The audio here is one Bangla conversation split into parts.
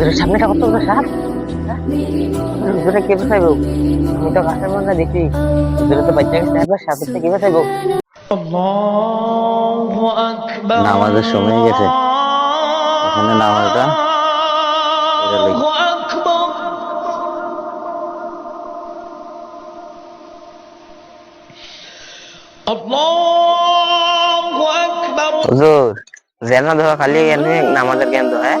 হুজুরের সামনেটা কত বড় সাপ? হ্যাঁ? কে বাঁচাইবো আমি তো গাছের মধ্যে দেখি। হুজুরে তো বাচ্চা গেছে একবার সাপের থেকে বাঁচাইবো নামাজের সময় হয়ে গেছে। এখানে নামাজটা। হুজুর যেন ধরো খালি এনে নামাজের জ্ঞান তো হ্যাঁ?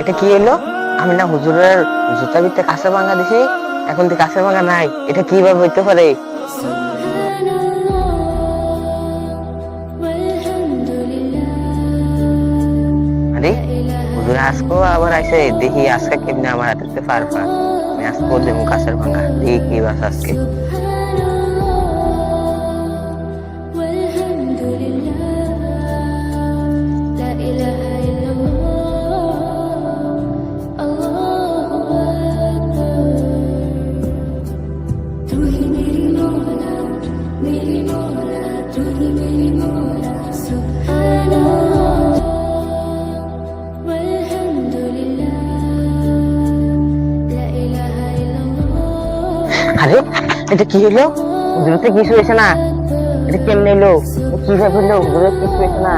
এটা কি এলো আমি না হুজুরের জুতা ভিতরে কাছে ভাঙা দিছি এখন তো কাছে ভাঙা নাই। এটা কীভাবে হইতে পারে? আরে, হুজুর আজকেও আবার আইসে দেখি আজকে কেমনে আমার হাতে পার পা আমি আজকেও দেবো কাছের ভাঙা দেখি কি বাস আজকে। আরে, এটা কি হলো? তো কিছু হয়েছে না? এটা কেমনে এলো কীভাবে হলো? হুজুরের কিছু হয়েছে না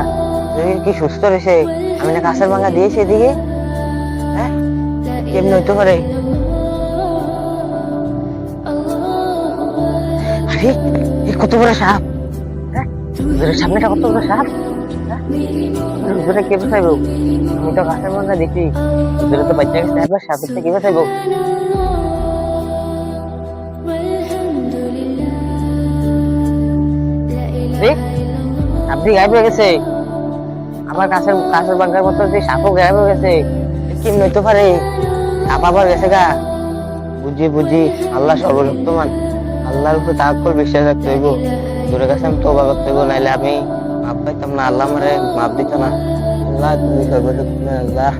কি সুস্থ রয়েছে? আমি না কাছের ভাঙা দিয়েছি এদিকে? হ্যাঁ? কেমনে হইতে পারে? আরে কত বড় সাপ? হ্যাঁ? সামনেটা কত বড় সাপ? হ্যাঁ? কে আমি তো বাঁচাইবো আপনি হয়ে গেছে। আমার কাছের কাছের বাঙ্কার মতো যে সাপও গায়েব হয়ে গেছে। কি নইতে পারে? সাপ আবার গেছে গা। বুঝি বুঝি, আল্লাহ সর্বশক্তমান। আল্লাহর উপর তাকল বিশ্বাস রাখতে হইব। দূরে কাছে আমি তোবা করতে হইব, নাইলে আমি মাপ পাইতাম না। আল্লাহ আমারে মাপ দিত না। আল্লাহ, তুমি আল্লাহ।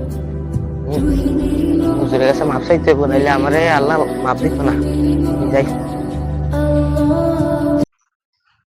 হুজুরের কাছে মাপ চাইতে হইব, নাইলে আমারে আল্লাহ মাপ দিত না। যাই।